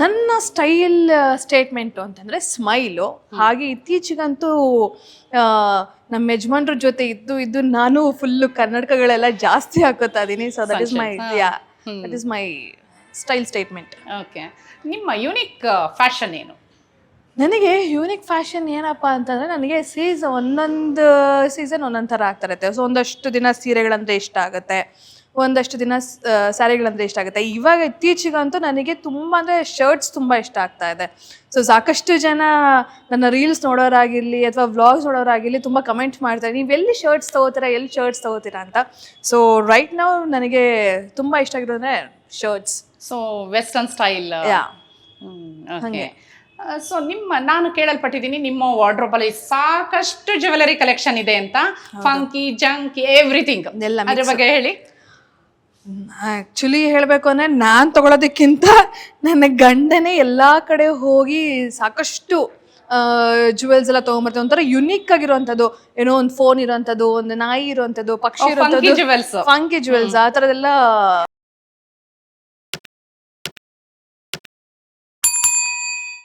ನನ್ನ style statement ಅಂತಂದ್ರೆ smile ಹಾಗೆ ಇತ್ತೀಚೆಗಂತೂ ನಮ್ಮ ಯಜಮಾನ್ರ ಜೊತೆ ಇದ್ದು ಇದ್ದು ನಾನು ಫುಲ್ಲು ಕನ್ನಡಕಗಳೆಲ್ಲ ಜಾಸ್ತಿ ಹಾಕೋತಾ ಇದೀನಿ. So that is my yeah that is my style statement okay ನಿಮ್ಮ ಯುನಿಕ್ ಫ್ಯಾಷನ್ ಏನು? ನನಗೆ ಯೂನಿಕ್ ಫ್ಯಾಷನ್ ಏನಪ್ಪ ಅಂತಂದ್ರೆ ನನಗೆ ಸೀಸನ್ ಒಂದೊಂದು ಸೀಸನ್ ಒಂದೊಂದು ಥರ ಆಗ್ತಾ ಇರುತ್ತೆ. ಸೊ ಒಂದಷ್ಟು ದಿನ ಸೀರೆಗಳಂದ್ರೆ ಇಷ್ಟ ಆಗುತ್ತೆ. ಒಂದಷ್ಟು ದಿನ ಸ್ಯಾರಿಗಳಂದ್ರೆ ಇಷ್ಟ ಆಗುತ್ತೆ. ಇವಾಗ ಇತ್ತೀಚೆಗಂತೂ ನನಗೆ ತುಂಬ ಅಂದರೆ ಶರ್ಟ್ಸ್ ತುಂಬ ಇಷ್ಟ ಆಗ್ತಾ ಇದೆ. ಸೊ ಸಾಕಷ್ಟು ಜನ ನನ್ನ ರೀಲ್ಸ್ ನೋಡೋರಾಗಿರಲಿ ಅಥವಾ ವ್ಲಾಗ್ಸ್ ನೋಡೋರಾಗಿರಲಿ ತುಂಬ ಕಮೆಂಟ್ ಮಾಡ್ತಾರೆ ನೀವು ಎಲ್ಲಿ ಶರ್ಟ್ಸ್ ತೊಗೋತೀರಾ ಎಲ್ಲಿ ಶರ್ಟ್ಸ್ ತೊಗೋತೀರಾ ಅಂತ. ಸೊ ರೈಟ್ ನಾವು ನನಗೆ ತುಂಬ ಇಷ್ಟ ಆಗಿರೋದ್ರೆ shirts. So western style yeah okay so ನಿಮ್ಮ ನಾನು ಕೇಳಲ್ಪಟ್ಟಿದ್ದೀನಿ ನಿಮ್ಮ ವಾರ್ಡ್ರೋಬ್ ಅಲ್ಲಿ ಸಾಕಷ್ಟು ಜ್ಯುವೆಲರಿ ಕಲೆಕ್ಷನ್ ಇದೆ ಅಂತ. ಫಂಕಿ ಜಂಕಿ ಎವ್ರಿಥಿಂಗ್ ಎಲ್ಲ ಅದ್ರ ಬಗ್ಗೆ ಹೇಳಿ. ಆ್ಯಕ್ಚುಲಿ ಹೇಳಬೇಕು ಅಂದರೆ ನಾನು ತಗೊಳ್ಳೋದಕ್ಕಿಂತ ನನ್ನ ಗಂಡನೇ ಎಲ್ಲ ಕಡೆ ಹೋಗಿ ಸಾಕಷ್ಟು ಜುವೆಲ್ಸ್ ಎಲ್ಲ ತೊಗೊಂಬರ್ತಾರೆ. ಒಂಥರ ಯುನೀಕ್ ಆಗಿರುವಂಥದ್ದು. ಏನೋ ಒಂದು ಫೋನ್ ಇರೋಂಥದ್ದು ಒಂದು ನಾಯಿ ಇರುವಂಥದ್ದು ಪಕ್ಷಿ funky ಇರುವಂಥದ್ದು. ಫಂಕಿ ಜುವೆಲ್ಸ್ ಆ ಥರದೆಲ್ಲ